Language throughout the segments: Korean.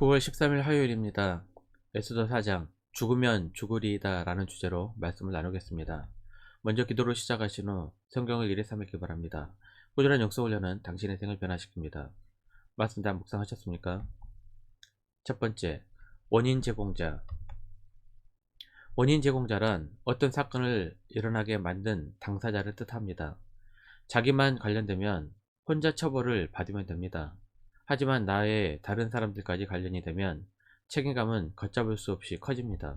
9월 13일 화요일입니다. 에스더 4장 죽으면 죽으리이다 라는 주제로 말씀을 나누겠습니다. 먼저 기도로 시작하신 후 성경을 1회 3일 기바랍니다. 꾸준한 역사 훈련은 당신의 생을 변화시킵니다. 말씀 다 묵상하셨습니까? 첫 번째, 원인 제공자 원인 제공자란 어떤 사건을 일어나게 만든 당사자를 뜻합니다. 자기만 관련되면 혼자 처벌을 받으면 됩니다. 하지만 나의 다른 사람들까지 관련이 되면 책임감은 걷잡을 수 없이 커집니다.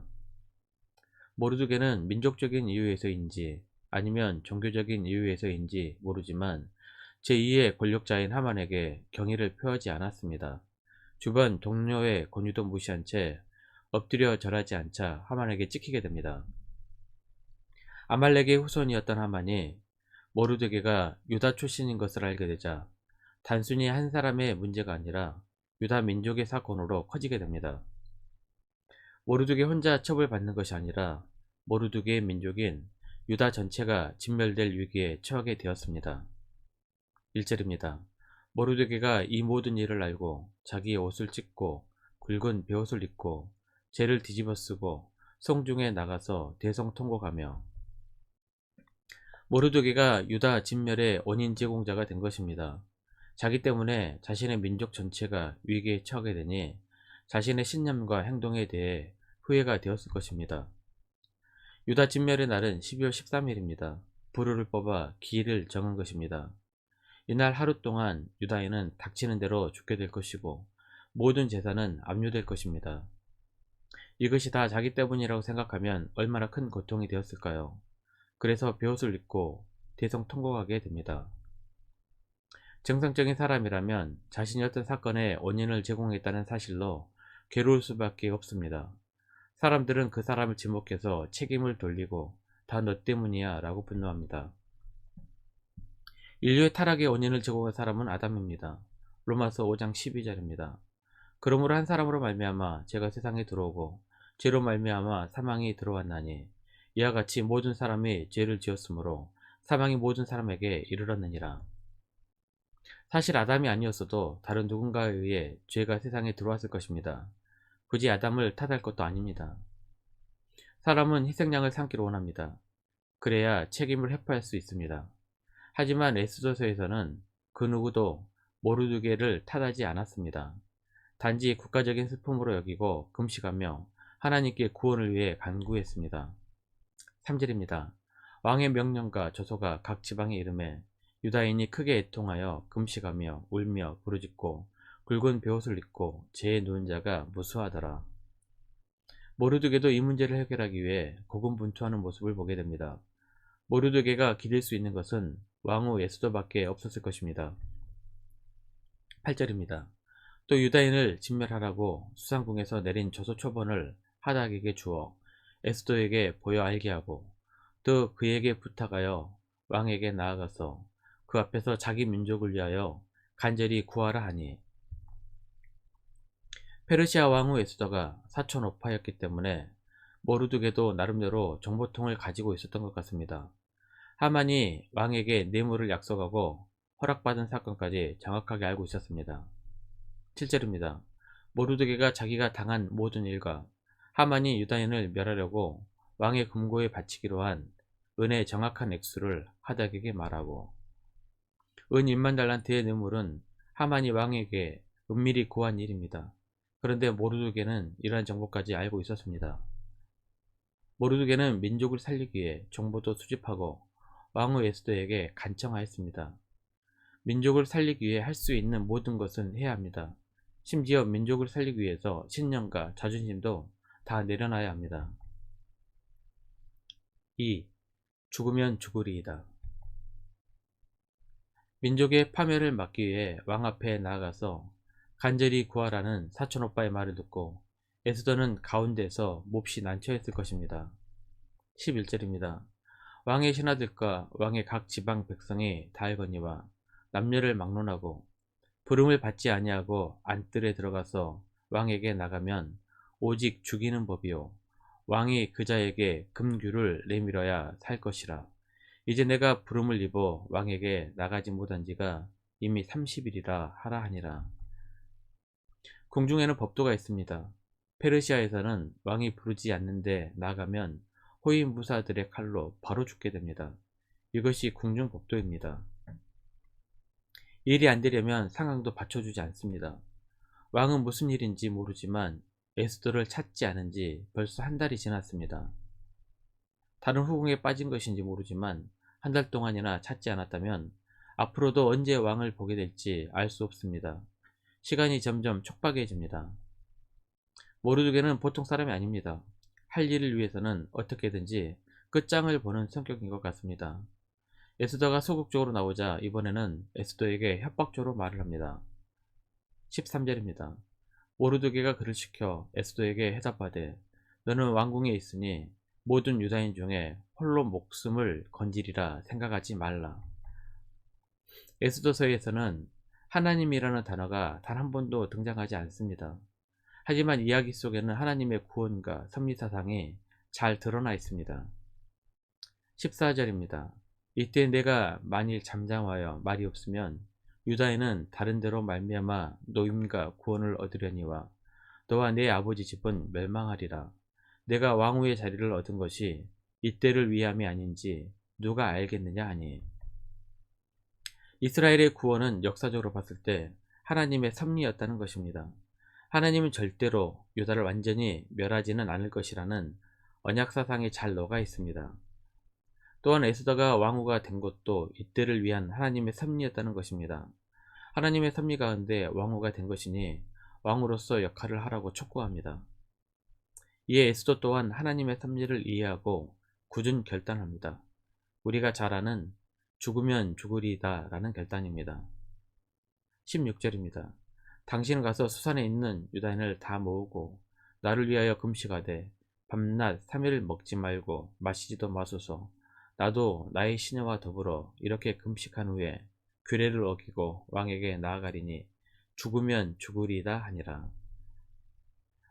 모르드게는 민족적인 이유에서인지 아니면 종교적인 이유에서인지 모르지만 제2의 권력자인 하만에게 경의를 표하지 않았습니다. 주변 동료의 권유도 무시한 채 엎드려 절하지 않자 하만에게 찍히게 됩니다. 아말렉의 후손이었던 하만이 모르드게가 유다 출신인 것을 알게 되자 단순히 한 사람의 문제가 아니라 유다 민족의 사건으로 커지게 됩니다. 모르드게 혼자 처벌받는 것이 아니라 모르드게의 민족인 유다 전체가 진멸될 위기에 처하게 되었습니다. 1절입니다. 모르드게가 이 모든 일을 알고 자기의 옷을 찢고 굵은 베옷을 입고 죄를 뒤집어 쓰고 성중에 나가서 대성 통곡하며 모르드게가 유다 진멸의 원인 제공자가 된 것입니다. 자기 때문에 자신의 민족 전체가 위기에 처하게 되니 자신의 신념과 행동에 대해 후회가 되었을 것입니다. 유다 진멸의 날은 12월 13일입니다. 불을 뽑아 기일을 정한 것입니다. 이날 하루 동안 유다인은 닥치는 대로 죽게 될 것이고 모든 재산은 압류될 것입니다. 이것이 다 자기 때문이라고 생각하면 얼마나 큰 고통이 되었을까요? 그래서 배옷을 입고 대성통곡하게 됩니다. 정상적인 사람이라면 자신이 어떤 사건에 원인을 제공했다는 사실로 괴로울 수밖에 없습니다. 사람들은 그 사람을 지목해서 책임을 돌리고 다 너 때문이야 라고 분노합니다. 인류의 타락의 원인을 제공한 사람은 아담입니다. 로마서 5장 12절입니다. 그러므로 한 사람으로 말미암아 죄가 세상에 들어오고 죄로 말미암아 사망이 들어왔나니 이와 같이 모든 사람이 죄를 지었으므로 사망이 모든 사람에게 이르렀느니라. 사실 아담이 아니었어도 다른 누군가에 의해 죄가 세상에 들어왔을 것입니다. 굳이 아담을 탓할 것도 아닙니다. 사람은 희생양을 삼기를 원합니다. 그래야 책임을 회피할 수 있습니다. 하지만 에스더서에서는 그 누구도 모르드게를 탓하지 않았습니다. 단지 국가적인 슬픔으로 여기고 금식하며 하나님께 구원을 위해 간구했습니다. 3절입니다. 왕의 명령과 저소가 각 지방의 이름에 유다인이 크게 애통하여 금식하며 울며 부르짖고 굵은 베옷을 입고 재에 누운 자가 무수하더라. 모르드게도 이 문제를 해결하기 위해 고군분투하는 모습을 보게 됩니다. 모르드게가 기댈 수 있는 것은 왕후 에스더밖에 없었을 것입니다. 8절입니다. 또 유다인을 진멸하라고 수상궁에서 내린 저소 초본을 하닥에게 주어 에스더에게 보여 알게 하고 또 그에게 부탁하여 왕에게 나아가서 그 앞에서 자기 민족을 위하여 간절히 구하라 하니 페르시아 왕후 에스더가 사촌 오파였기 때문에 모르드게도 나름대로 정보통을 가지고 있었던 것 같습니다. 하만이 왕에게 뇌물을 약속하고 허락받은 사건까지 정확하게 알고 있었습니다. 7절입니다. 모르드게가 자기가 당한 모든 일과 하만이 유다인을 멸하려고 왕의 금고에 바치기로 한 은의 정확한 액수를 하닥에게 말하고 은 1만 달란트의 뇌물은 하만이 왕에게 은밀히 구한 일입니다. 그런데 모르드게는 이러한 정보까지 알고 있었습니다. 모르드게는 민족을 살리기 위해 정보도 수집하고 왕후 에스더에게 간청하였습니다. 민족을 살리기 위해 할 수 있는 모든 것은 해야 합니다. 심지어 민족을 살리기 위해서 신념과 자존심도 다 내려놔야 합니다. 2. 죽으면 죽으리이다. 민족의 파멸을 막기 위해 왕 앞에 나아가서 간절히 구하라는 사촌오빠의 말을 듣고 에스더는 가운데서 몹시 난처했을 것입니다. 11절입니다. 왕의 신하들과 왕의 각 지방 백성이 다알거니와 남녀를 막론하고 부름을 받지 아니하고 안뜰에 들어가서 왕에게 나가면 오직 죽이는 법이요 왕이 그자에게 금규를 내밀어야 살 것이라 이제 내가 부름을 입어 왕에게 나가지 못한 지가 이미 30일이라 하라 하니라. 궁중에는 법도가 있습니다. 페르시아에서는 왕이 부르지 않는데 나가면 호위 무사들의 칼로 바로 죽게 됩니다. 이것이 궁중 법도입니다. 일이 안 되려면 상황도 받쳐주지 않습니다. 왕은 무슨 일인지 모르지만 에스더를 찾지 않은 지 벌써 한 달이 지났습니다. 다른 후궁에 빠진 것인지 모르지만 한 달 동안이나 찾지 않았다면 앞으로도 언제 왕을 보게 될지 알 수 없습니다. 시간이 점점 촉박해집니다. 모르드게는 보통 사람이 아닙니다. 할 일을 위해서는 어떻게든지 끝장을 보는 성격인 것 같습니다. 에스더가 소극적으로 나오자 이번에는 에스더에게 협박적으로 말을 합니다. 13절입니다. 모르드게가 그를 시켜 에스더에게 해답하되 너는 왕궁에 있으니 모든 유다인 중에 홀로 목숨을 건지리라 생각하지 말라. 에스더서에서는 하나님이라는 단어가 단 한 번도 등장하지 않습니다. 하지만 이야기 속에는 하나님의 구원과 섭리사상이 잘 드러나 있습니다. 14절입니다. 이때 내가 만일 잠잠하여 말이 없으면 유다인은 다른 데로 말미암아 노임과 구원을 얻으려니와 너와 내 아버지 집은 멸망하리라. 내가 왕후의 자리를 얻은 것이 이때를 위함이 아닌지 누가 알겠느냐 하니 이스라엘의 구원은 역사적으로 봤을 때 하나님의 섭리였다는 것입니다. 하나님은 절대로 유다를 완전히 멸하지는 않을 것이라는 언약 사상이 잘 녹아 있습니다. 또한 에스더가 왕후가 된 것도 이때를 위한 하나님의 섭리였다는 것입니다. 하나님의 섭리 가운데 왕후가 된 것이니 왕으로서 역할을 하라고 촉구합니다. 이에 에스더 또한 하나님의 섭리를 이해하고 굳은 결단합니다. 우리가 잘 아는 죽으면 죽으리다 라는 결단입니다. 16절입니다. 당신은 가서 수산에 있는 유다인을 다 모으고 나를 위하여 금식하되 밤낮 3일 먹지 말고 마시지도 마소서 나도 나의 시녀와 더불어 이렇게 금식한 후에 규례를 어기고 왕에게 나아가리니 죽으면 죽으리다 하니라.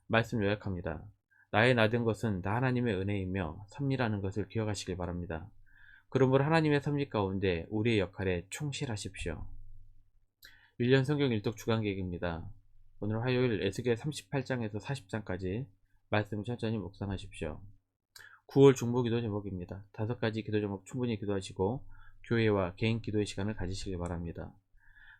말씀 요약합니다. 나의 나된 것은 다 하나님의 은혜이며 섭리라는 것을 기억하시길 바랍니다. 그러므로 하나님의 섭리 가운데 우리의 역할에 충실하십시오. 1년 성경 일독 주간 계획입니다. 오늘 화요일 에스겔 38장에서 40장까지 말씀 천천히 묵상하십시오. 9월 중보 기도 제목입니다. 다섯 가지 기도 제목 충분히 기도하시고 교회와 개인 기도의 시간을 가지시길 바랍니다.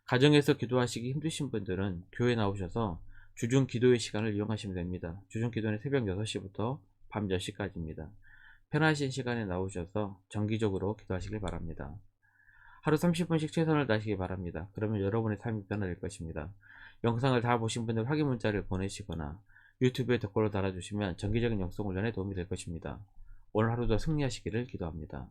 가정에서 기도하시기 힘드신 분들은 교회 나오셔서 주중 기도의 시간을 이용하시면 됩니다. 주중 기도는 새벽 6시부터 밤 10시까지입니다. 편하신 시간에 나오셔서 정기적으로 기도하시길 바랍니다. 하루 30분씩 최선을 다하시기 바랍니다. 그러면 여러분의 삶이 변화될 것입니다. 영상을 다 보신 분들 확인 문자를 보내시거나 유튜브에 댓글로 달아주시면 정기적인 영성 훈련에 도움이 될 것입니다. 오늘 하루도 승리하시기를 기도합니다.